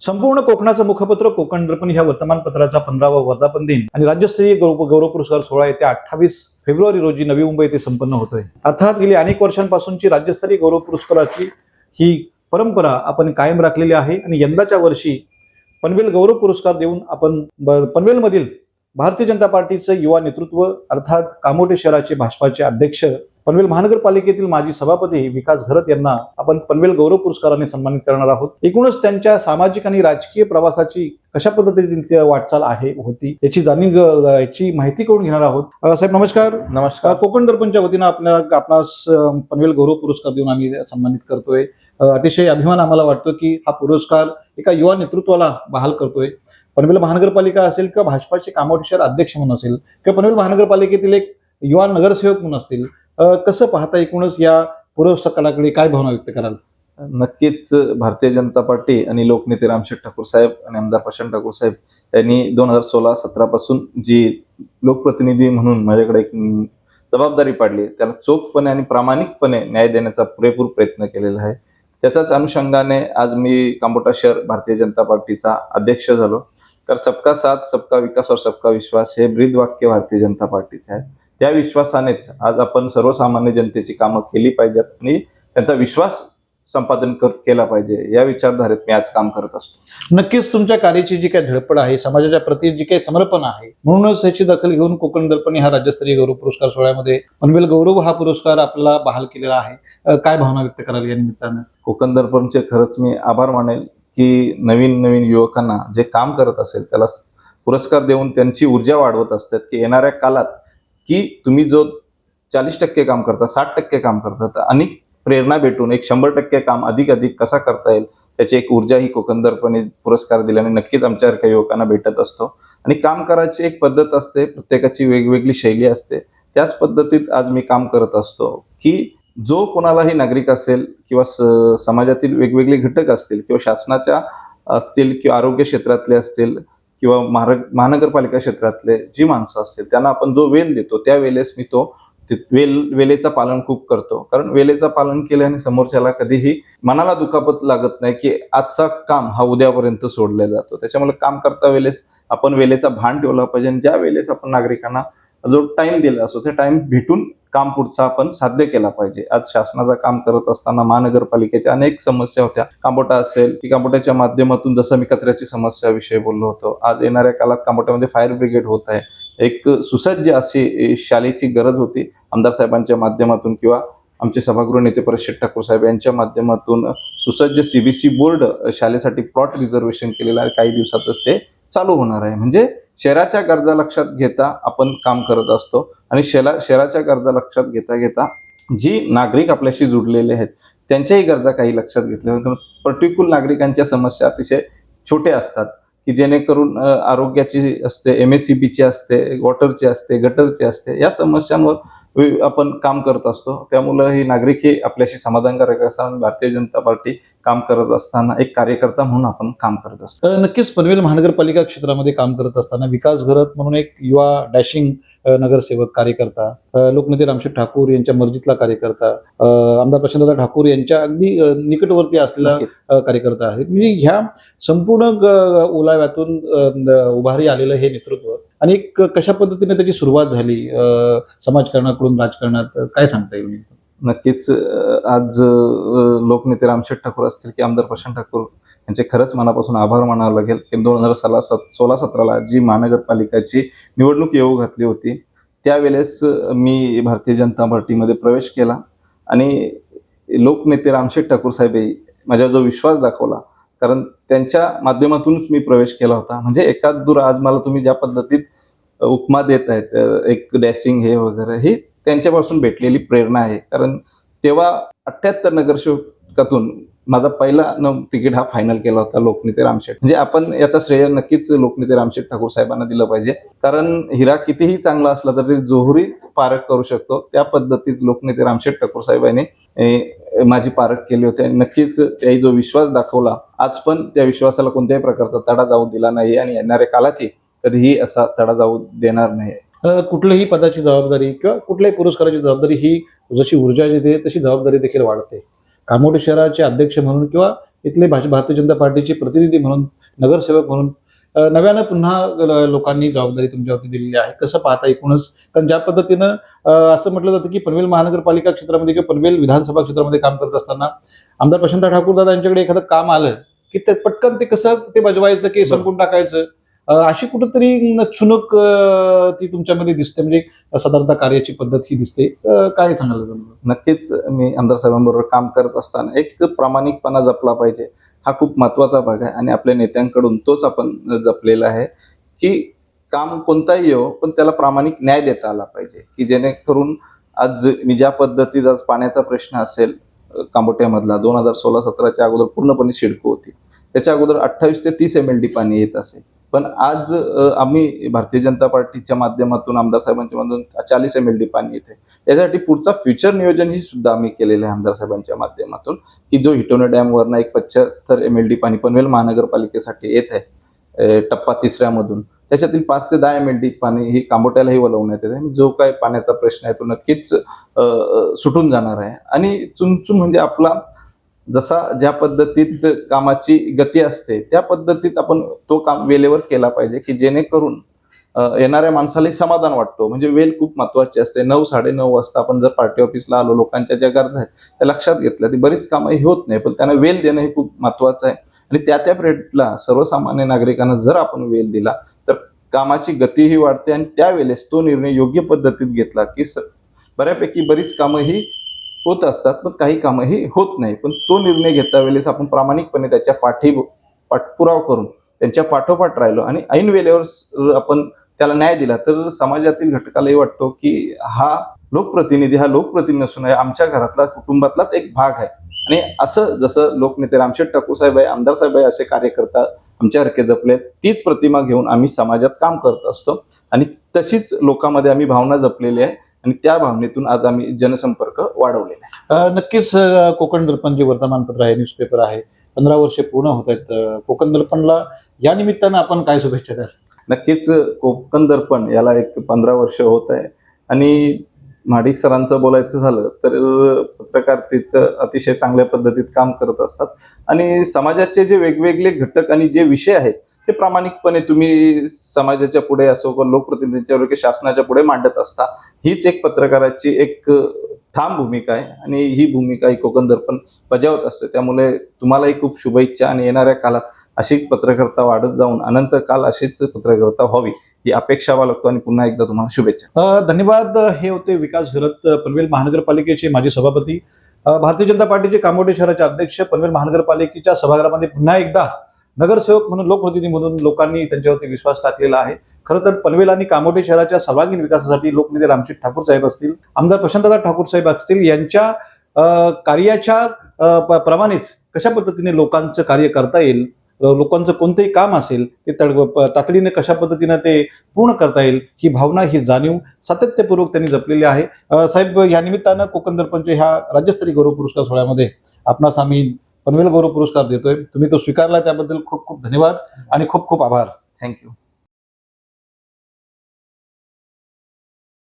संपूर्ण कोकणाचं मुखपत्र कोकण दर्पण ह्या वर्तमानपत्राचा पंधरावा वर्धापन दिन. आणि राज्यस्तरीय गौरव गौरव पुरस्कार सोहळा येत्या अठ्ठावीस फेब्रुवारी रोजी नवी मुंबई येथे संपन्न होतोय. अर्थात गेली अनेक वर्षांपासूनची राज्यस्तरीय गौरव पुरस्काराची ही परंपरा आपण कायम राखलेली आहे आणि यंदाच्या वर्षी पनवेल गौरव पुरस्कार देऊन आपण ब- पनवेलमधील भारतीय जनता पार्टीचं युवा नेतृत्व अर्थात कामोटे शहराचे भाजपाचे अध्यक्ष पनवेल महानगरपालिकेतील माजी सभापती विकास घरत यांना आपण पनवेल गौरव पुरस्काराने सन्मानित करणार आहोत. एकूणच त्यांच्या सामाजिक आणि राजकीय प्रवासाची कशा पद्धतीने त्यांची वाटचाल आहे होती याची जाणीव याची माहिती करून घेणार आहोत. साहेब नमस्कार. नमस्कार. कोकण दर्पणच्या वतीनं आपल्या आपणास पनवेल गौरव पुरस्कार देऊन आम्ही सन्मानित करतोय. अतिशय अभिमान आम्हाला वाटतो की हा पुरस्कार एका युवा नेतृत्वाला बहाल करतोय. पनवेल महानगरपालिका असेल किंवा भाजपाचे कामोठे शहर अध्यक्ष म्हणून असेल किंवा पनवेल महानगरपालिकेतील एक युवा नगरसेवक म्हणून असतील कसं पाहता एकूणच या पुरस्काराकडे काय भावना व्यक्त कराल? नक्कीच भारतीय जनता पार्टी आणि लोकनेते रामशेठ ठाकूर साहेब आणि आमदार प्रशांत ठाकूर साहेब यांनी दोन हजार सोळा सतरा पासून जी लोकप्रतिनिधी म्हणून माझ्याकडे एक जबाबदारी पाडली त्याला चोखपणे आणि प्रामाणिकपणे न्याय देण्याचा पुरेपूर प्रयत्न केलेला आहे. त्याच्याच अनुषंगाने आज मी कांबोटा शहर भारतीय जनता पार्टीचा अध्यक्ष झालो. तर सबका साथ सबका विकास और सबका विश्वास हे ब्रीद वाक्य भारतीय जनता पार्टीचे आहे. त्या विश्वासानेच आज आपण सर्वसामान्य जनतेची कामं केली पाहिजेत आणि त्यांचा विश्वास संपादन कर केला पाहिजे. या विचारधारेत मी आज काम करत असतो. नक्कीच तुमच्या कार्याची जी काही धडपड आहे समाजाच्या प्रती जी काही समर्पण आहे म्हणूनच याची दखल घेऊन कोकण दर्पण हा राज्यस्तरीय गौरव पुरस्कार सोहळ्यामध्ये पनवेल गौरव हा पुरस्कार आपल्याला बहाल केलेला आहे. काय भावना व्यक्त कराल या निमित्तानं? कोकण दर्पणचे खरंच मी आभार मानेल की नवीन नवीन युवकांना जे काम करत असेल त्याला पुरस्कार देऊन त्यांची ऊर्जा वाढवत असतात की येणाऱ्या काळात की तुम्ही जो चाळीस टक्के काम करता साठ टक्के काम करता तर अनेक प्रेरणा भेटून एक शंभर टक्के काम अधिक अधिक कसा करता येईल त्याची एक ऊर्जा ही कोकंदरपणे पुरस्कार दिल्याने नक्कीच आमच्यासारख्या युवकांना भेटत असतो. आणि काम करायची एक पद्धत असते प्रत्येकाची वेगवेगळी शैली असते. त्याच पद्धतीत आज मी काम करत असतो की जो कोणालाही नागरिक असेल किंवा स- समाजातील वेगवेगळे घटक असतील किंवा शासनाच्या असतील किंवा आरोग्य क्षेत्रातले असतील किंवा महार महानगरपालिका क्षेत्रातले जी माणसं असतील त्यांना आपण जो वेल देतो त्या वेळेस मी तो वेल वेलेचं पालन खूप करतो. कारण वेलेचं पालन केल्याने समोरच्याला कधीही मनाला दुखापत लागत नाही की आजचा काम हा उद्यापर्यंत सोडला जातो. त्याच्यामुळे काम करता वेळेस आपण वेलेचा भान ठेवला पाहिजे आणि ज्या वेळेस आपण नागरिकांना जो टाइम दिला असतो त्या टाइम भेटून काम पुढचा आपण साध्य केला पाहिजे. आज शासनाचं काम करत असताना महानगरपालिकेच्या अनेक समस्या होत्या. कांबोटा असेल की कांबोट्याच्या माध्यमातून जसं मी कचऱ्याची समस्याविषयी बोललो होतो आज येणाऱ्या काळात कांबोट्यामध्ये फायर ब्रिगेड होत आहे. एक सुसज्ज अशी शालेची गरज होती. आमदार साहेबांच्या माध्यमातून किंवा आमचे सभागृह नेते परिषद ठाकूर साहेब यांच्या माध्यमातून सुसज्ज सीबीसी बोर्ड शालेसाठी प्लॉट रिझर्वेशन केलेलं आहे. काही दिवसातच ते चालू होणार आहे. म्हणजे शहराच्या गरजा लक्षात घेता आपण काम करत असतो. आणि शेला शहराच्या गरजा लक्षात घेता घेता जी नागरिक आपल्याशी जुडलेले आहेत त्यांच्याही गरजा काही लक्षात घेतल्या पर्टिक्युलर नागरिकांच्या समस्या अतिशय छोट्या असतात की जेणेकरून आरोग्याची असते एम एस सी बीची असते वॉटरची असते गटरची असते या समस्यांवर आपण काम करत असतो. त्यामुळं ही नागरिक ही आपल्याशी समाधानकारक असा भारतीय जनता पार्टी काम करत असताना एक कार्यकर्ता म्हणून आपण काम करत असतो. नक्कीच पनवेल महानगरपालिका क्षेत्रामध्ये काम करत असताना विकास घरत म्हणून एक युवा डॅशिंग नगरसेवक कार्यकर्ता लोकनेते रामशेठ ठाकूर यांच्या मर्जीतला कार्यकर्ता आमदार प्रशांतदा ठाकूर यांच्या अगदी निकटवर्ती असलेला कार्यकर्ता आहेत. म्हणजे ह्या संपूर्ण ओलाव्यातून उभारी आलेलं हे नेतृत्व आणि कशा पद्धतीने त्याची सुरुवात झाली? समाजकारणाकडून राजकारणात काय सांगता येईल नक्कीच आज लोकनेते रामशेठ ठाकूर असतील की आमदार प्रशांत ठाकूर यांचे खरंच मनापासून आभार मानावं लागेल. की दोन हजार साला सत सोळा सतराला जी महानगरपालिकाची निवडणूक येऊ घातली होती त्यावेळेस मी भारतीय जनता पार्टीमध्ये प्रवेश केला आणि लोकनेते रामशेठ ठाकूर साहेब माझ्या जो विश्वास दाखवला कारण त्यांच्या माध्यमातूनच मी प्रवेश केला होता. म्हणजे एकाच दूर आज मला तुम्ही ज्या पद्धतीत उपमा देत आहेत एक डॅसिंग हे वगैरे हे त्यांच्यापासून भेटलेली प्रेरणा आहे. कारण तेव्हा अठ्ठ्याहत्तर नगरसेवकातून माझा पहिला न तिकीट हा फायनल केला होता लोकनेते रामशेठ. म्हणजे आपण याचा श्रेय नक्कीच लोकनेते रामशेठ ठाकूर साहेबांना दिलं पाहिजे. कारण हिरा कितीही चांगला असला तर ते जोहरीच पारख करू शकतो. त्या पद्धतीत लोकनेते रामशेठ ठाकूर साहेबांनी माझी पारख केली होती. आणि नक्कीच त्याही जो विश्वास दाखवला आज पण त्या विश्वासाला कोणत्याही प्रकारचा तडा जाऊ दिला नाही. आणि येणाऱ्या कालातही कधीही असा तडा जाऊ देणार नाही. कुठल्याही पदाची जबाबदारी किंवा कुठल्याही पुरस्काराची जबाबदारी ही जशी ऊर्जा येते तशी जबाबदारी देखील वाढते. कामोठे शहराचे अध्यक्ष म्हणून किंवा इथले भाज- भारतीय जनता पार्टीचे प्रतिनिधी म्हणून नगरसेवक म्हणून नव्यानं पुन्हा लोकांनी जबाबदारी तुमच्यावरती दिलेली आहे. कसं पाहता एकूणच? कारण ज्या पद्धतीनं असं म्हटलं जातं की पनवेल महानगरपालिका क्षेत्रामध्ये किंवा पनवेल विधानसभा क्षेत्रामध्ये काम करत असताना आमदार प्रशांत ठाकूर दादा यांच्याकडे एखादं काम आलं की ते पटकन ते कसं ते बजवायचं की संपून टाकायचं? अशी कुठंतरी न- चुनक ती तुमच्यामध्ये दिसते. म्हणजे साधारणतः कार्याची पद्धत ही दिसते. काय सांगायला नक्कीच मी आमदार साहेबांबरोबर काम करत असताना एक प्रामाणिकपणा जपला पाहिजे. हा खूप महत्त्वाचा भाग आहे आणि आपल्या नेत्यांकडून तोच आपण जपलेला आहे की काम कोणताही येऊ पण त्याला प्रामाणिक न्याय देता आला पाहिजे. की जेणेकरून आज मी ज्या पद्धतीत आज पाण्याचा प्रश्न असेल कांबोट्यामधला दोन हजार सोळा सतराच्या अगोदर पूर्णपणे शिडको होती. त्याच्या अगोदर अठ्ठावीस ते तीस एम एल डी पाणी येत असेल पण आज आम्ही भारतीय जनता पार्टीच्या माध्यमातून आमदार साहेबांच्या माध्यमातून चाळीस एम एल डी पाणी येते. यासाठी पुढचा फ्युचर नियोजन ही सुद्धा आम्ही केलेलं आहे आमदार साहेबांच्या माध्यमातून की जो हिटोना डॅमवरनं एक पंच्याहत्तर एम एल डी पाणी पनवेल महानगरपालिकेसाठी येत आहे टप्पा तिसऱ्यामधून. त्याच्यातील पाच ते दहा एम एल डी पाणी ही कांबोट्यालाही वलवण्यात येते जो काय पाण्याचा प्रश्न आहे तो नक्कीच सुटून जाणार आहे. आणि चुनचून म्हणजे आपला जसा ज्या पद्धतीत कामाची गती असते त्या पद्धतीत आपण तो काम वेळेवर केला पाहिजे की जेणेकरून येणाऱ्या माणसालाही समाधान वाटतो. म्हणजे वेळ खूप महत्वाची असते. नऊ साडे नऊ वाजता आपण जर पार्टी ऑफिसला आलो लोकांच्या ज्या गरजा आहेत त्या लक्षात घेतल्या ती बरीच कामं ही होत नाही. पण त्यांना वेळ देणं हे खूप महत्वाचं आहे. आणि त्या त्या पिरियडला सर्वसामान्य नागरिकांना जर आपण वेळ दिला तर कामाची गतीही वाढते आणि त्यावेळेस तो निर्णय योग्य पद्धतीत घेतला की स- बऱ्यापैकी बरीच कामं ही होत असतात पण काही कामंही होत नाही. पण तो निर्णय घेता वेळेस आपण प्रामाणिकपणे त्याच्या पाठी पाठपुरावा करून त्यांच्या पाठोपाठ राहिलो आणि ऐन वेळेवर आपण त्याला न्याय दिला तर समाजातील घटकालाही वाटतो की हा लोकप्रतिनिधी हा लोकप्रतिनिधी नसून आहे आमच्या घरातला कुटुंबातलाच एक भाग आहे. आणि असं जसं लोकनेते रामशेठ ठाकूर साहेब आहे आमदार साहेब आहे असे कार्यकर्ता आमच्यासारखे जपले तीच प्रतिमा घेऊन आम्ही समाजात काम करत असतो. आणि तशीच लोकांमध्ये आम्ही भावना जपलेली आहे. आणि त्या भावनेतून आज आम्ही जनसंपर्क वाढवलेला आहे. नक्कीच कोकण दर्पण जे वर्तमानपत्र आहे न्यूजपेपर आहे पंधरा वर्षे पूर्ण होत आहेत कोकण दर्पणला या निमित्तानं आपण काय शुभेच्छा द्याल? नक्कीच कोकण दर्पण याला एक पंधरा वर्ष होत आहे. आणि महाडिक सरांचं बोलायचं झालं तर पत्रकार तिथं अतिशय चांगल्या पद्धतीत काम करत असतात. आणि समाजाचे जे वेगवेगळे घटक आणि जे विषय आहेत ते प्रामाणिकपणे तुम्ही समाजाच्या पुढे असो किंवा लोकप्रतिनिधींच्या किंवा शासनाच्या पुढे मांडत असता हीच एक पत्रकाराची एक ठाम भूमिका आहे. आणि ही भूमिका ही कोकण दर्पण बजावत असते. त्यामुळे तुम्हालाही खूप शुभेच्छा आणि येणाऱ्या काळात अशी पत्रकारिता वाढत जाऊन अनंत काल अशीच पत्रकारिता व्हावी ही अपेक्षा बाळगतो आणि पुन्हा एकदा तुम्हाला शुभेच्छा. धन्यवाद. हे होते विकास घरत पनवेल महानगरपालिकेचे माजी सभापती. भारतीय जनता पार्टीचे कामोटे शहराचे अध्यक्ष पनवेल महानगरपालिकेच्या सभागृहामध्ये पुन्हा एकदा नगरसेवक म्हणून लोकप्रतिनिधी म्हणून लोकांनी त्यांच्यावरती विश्वास टाकलेला आहे. खरं तर पनवेल आणि कामोटे शहराच्या सर्वांगीण विकासासाठी लोकनेते रामशेठ ठाकूर साहेब असतील आमदार प्रशांतदा ठाकूर साहेब असतील यांच्या कार्याच्या प- प्रमाणेच कशा पद्धतीने लोकांचं कार्य करता येईल लोकांचं कोणतंही काम असेल ते तड तातडीने कशा पद्धतीनं ते पूर्ण करता येईल ही भावना ही जाणीव सातत्यपूर्वक त्यांनी जपलेली आहे. साहेब या निमित्तानं कोकण दर्पणचे ह्या राज्यस्तरीय गौरव पुरस्कार सोहळ्यामध्ये आपणास आम्ही पनवेल गौरव पुरस्कार देतोय. तुम्ही तो स्वीकारला त्याबद्दल खूप खूप धन्यवाद आणि खूप खूप आभार. थँक्यू